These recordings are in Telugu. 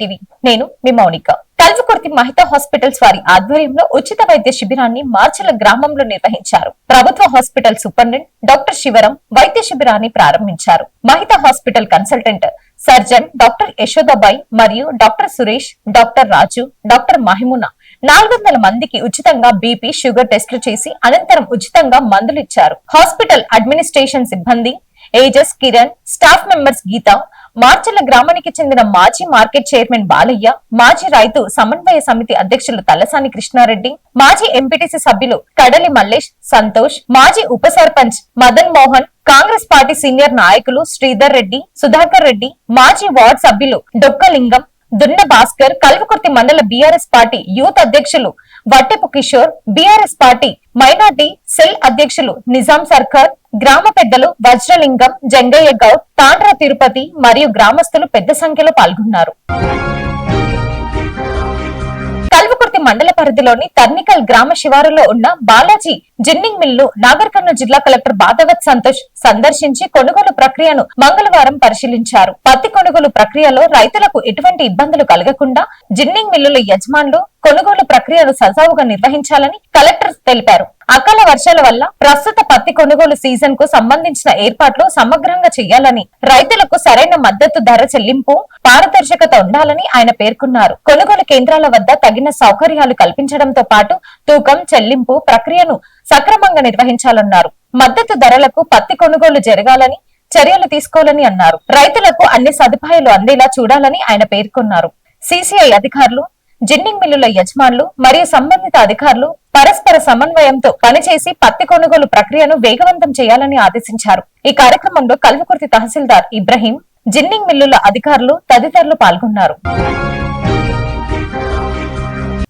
టీవీ. నేను మీ మౌనిక. కల్వకుర్తి మహిత హాస్పిటల్స్ వారి ఆధ్వర్యంలో ఉచిత వైద్య శిబిరాన్ని మార్చల గ్రామంలో నిర్వహించారు. ప్రభుత్వ హాస్పిటల్ సూపరింటెండెంట్ డాక్టర్ శివరం వైద్య శిబిరాన్ని ప్రారంభించారు. Mahitha hospital consultant surgeon doctor Yashodabai మరియు doctor Suresh doctor Raju doctor Mahimuna నాలుగు వందల మందికి ఉచితంగా బీపీ షుగర్ టెస్టులు చేసి అనంతరం ఉచితంగా మందులు ఇచ్చారు. హాస్పిటల్ అడ్మినిస్ట్రేషన్ సిబ్బంది ఏజస్ కిరణ్ స్టాఫ్ మెంబర్స్ గీత మార్చల గ్రామానికి చెందిన మాజీ మార్కెట్ చైర్మన్ బాలయ్య మాజీ రైతు సమన్వయ సమితి అధ్యక్షులు తలసాని కృష్ణారెడ్డి మాజీ ఎంపీటీసీ సభ్యులు కడలి మల్లేష్ సంతోష్ మాజీ ఉప సర్పంచ్ మదన్ మోహన్ కాంగ్రెస్ పార్టీ సీనియర్ నాయకులు శ్రీధర్ రెడ్డి సుధాకర్ రెడ్డి మాజీ వార్డ్ సభ్యులు డొక్కలింగం దున్న భాస్కర్ కల్వకుర్తి మండల బీఆర్ఎస్ పార్టీ యూత్ అధ్యక్షులు Vattepu Kishore BRS party minority cell అధ్యక్షులు నిజాం సర్కార్ గ్రామ పెద్దలు వజ్రలింగం జంగయ్య గౌడ్ తాండ్ర తిరుపతి మరియు గ్రామస్తులు పెద్ద సంఖ్యలో పాల్గొన్నారు. కల్వకుర్తి మండల పరిధిలోని తర్నికల్ గ్రామ శివారులో ఉన్న Balaji ginning mill Nagarkurnool జిల్లా కలెక్టర్ బాధవత్ సంతోష్ సందర్శించి కొనుగోలు ప్రక్రియను మంగళవారం పరిశీలించారు. పత్తి కొనుగోలు ప్రక్రియలో రైతులకు ఎటువంటి ఇబ్బందులు కలగకుండా జిన్నింగ్ మిల్లుల యజమానులు కొనుగోలు ప్రక్రియను సజావుగా నిర్వహించాలని కలెక్టర్ తెలిపారు. అకాల వర్షాల వల్ల ప్రస్తుత పత్తి కొనుగోలు సీజన్కు సంబంధించిన ఏర్పాట్లు సమగ్రంగా చేయాలని రైతులకు సరైన మద్దతు ధర చెల్లింపు పారదర్శకత ఉండాలని ఆయన పేర్కొన్నారు. కొనుగోలు కేంద్రాల వద్ద తగిన సౌకర్యాలు కల్పించడంతో పాటు తూకం చెల్లింపు ప్రక్రియను సక్రమంగా నిర్వహించాలన్నారు. మద్దతు ధరలకు పత్తి కొనుగోలు జరగాలని చర్యలు తీసుకోవాలని అన్నారు. రైతులకు అన్ని సదుపాయాలు అందేలా చూడాలని ఆయన పేర్కొన్నారు. సిసిఐ అధికారులు జిన్నింగ్ మిల్లుల యజమానులు మరియు సంబంధిత అధికారులు పరస్పర సమన్వయంతో పనిచేసి పత్తి కొనుగోలు ప్రక్రియను వేగవంతం చేయాలని ఆదేశించారు. ఈ కార్యక్రమంలో కల్వకుర్తి తహసీల్దార్ ఇబ్రహీం జిన్నింగ్ మిల్లుల అధికారులు తదితరులు పాల్గొన్నారు.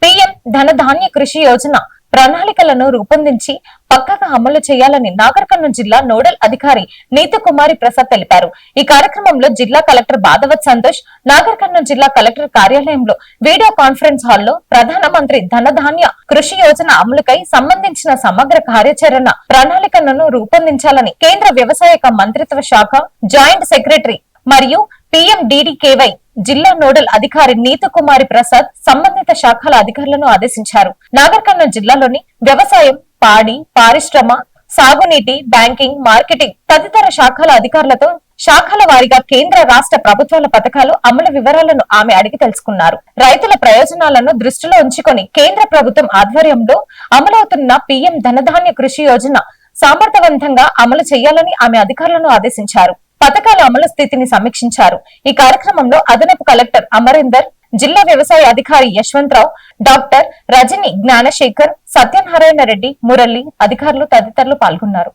పీఎం ధనధాన్య కృషి యోజన ప్రణాళికలను రూపొందించి పక్కగా అమలు చేయాలని నాగర్ కర్నూలు జిల్లా నోడల్ అధికారి నీత కుమారి ప్రసాద్ తెలిపారు. ఈ కార్యక్రమంలో జిల్లా కలెక్టర్ బాధవత్ సంతోష్ నాగర్ కర్నూలు జిల్లా కలెక్టర్ కార్యాలయంలో వీడియో కాన్ఫరెన్స్ హాల్లో ప్రధానమంత్రి ధనధాన్య కృషి యోజన అమలుకై సంబంధించిన సమగ్ర కార్యాచరణ ప్రణాళికలను రూపొందించాలని కేంద్ర వ్యవసాయ మంత్రిత్వ శాఖ జాయింట్ సెక్రటరీ మరియు పీఎండీడీకేవై జిల్లా నోడల్ అధికారి నీత కుమారి ప్రసాద్ సంబంధిత శాఖల అధికారులను ఆదేశించారు. నాగర్ కర్నూలు జిల్లాలోని వ్యవసాయం పాడి పారిశ్రమ సాగునీటి బ్యాంకింగ్ మార్కెటింగ్ తదితర శాఖల అధికారులతో శాఖల వారీగా కేంద్ర రాష్ట్ర ప్రభుత్వాల పథకాలు అమలు వివరాలను ఆమె అడిగి తెలుసుకున్నారు. రైతుల ప్రయోజనాలను దృష్టిలో ఉంచుకొని కేంద్ర ప్రభుత్వం ఆధ్వర్యంలో అమలవుతున్న పీఎం ధనధాన్య కృషి యోజన సమర్థవంతంగా అమలు చేయాలని ఆమె అధికారులను ఆదేశించారు. పథకాల అమలు స్థితిని సమీక్షించారు. ఈ కార్యక్రమంలో అదనపు కలెక్టర్ అమరీందర్ జిల్లా వ్యవసాయ అధికారి యశ్వంతరావు డాక్టర్ రజని జ్ఞానశేఖర్ సత్యనారాయణ రెడ్డి మురళి అధికారులు తదితరులు పాల్గొన్నారు.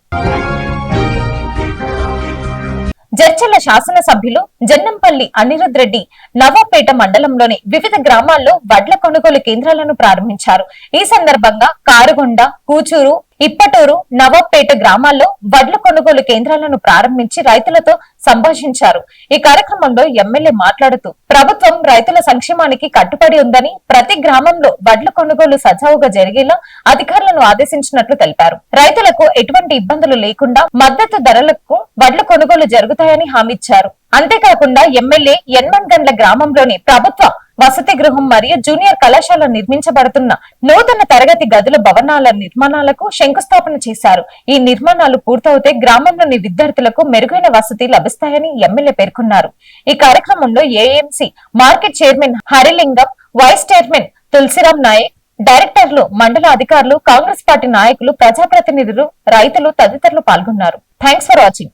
జడ్చల్ల శాసనసభ్యులు జన్నంపల్లి అనిరుద్ రెడ్డి నవాపేట మండలంలోని వివిధ గ్రామాల్లో వడ్ల కొనుగోలు కేంద్రాలను ప్రారంభించారు. ఈ సందర్భంగా కారుగొండ కూచూరు ఇప్పటూరు నవాబ్పేట గ్రామాల్లో వడ్ల కొనుగోలు కేంద్రాలను ప్రారంభించి రైతులతో సంభాషించారు. ఈ కార్యక్రమంలో ఎమ్మెల్యే మాట్లాడుతూ ప్రభుత్వం రైతుల సంక్షేమానికి కట్టుబడి ఉందని ప్రతి గ్రామంలో వడ్ల కొనుగోలు సజావుగా జరిగేలా అధికారులను ఆదేశించినట్లు తెలిపారు. రైతులకు ఎటువంటి ఇబ్బందులు లేకుండా మద్దతు ధరలకు వడ్ల కొనుగోలు జరుగుతాయని హామీ ఇచ్చారు. అంతేకాకుండా ఎమ్మెల్యే ఎన్మన్ గండ్ల గ్రామంలోని ప్రభుత్వ వసతి గృహం మరియు జూనియర్ కళాశాల నిర్మించబడుతున్న నూతన తరగతి గదుల భవనాల నిర్మాణాలకు శంకుస్థాపన చేశారు. ఈ నిర్మాణాలు పూర్తవుతే గ్రామంలోని విద్యార్థులకు మెరుగైన వసతి లభిస్తాయని ఎమ్మెల్యే పేర్కొన్నారు. ఈ కార్యక్రమంలో AMC market chairman Harilingam vice chairman Tulasiram Naik డైరెక్టర్లు మండల అధికారులు కాంగ్రెస్ పార్టీ నాయకులు ప్రజాప్రతినిధులు రైతులు తదితరులు పాల్గొన్నారు. Thanks for watching.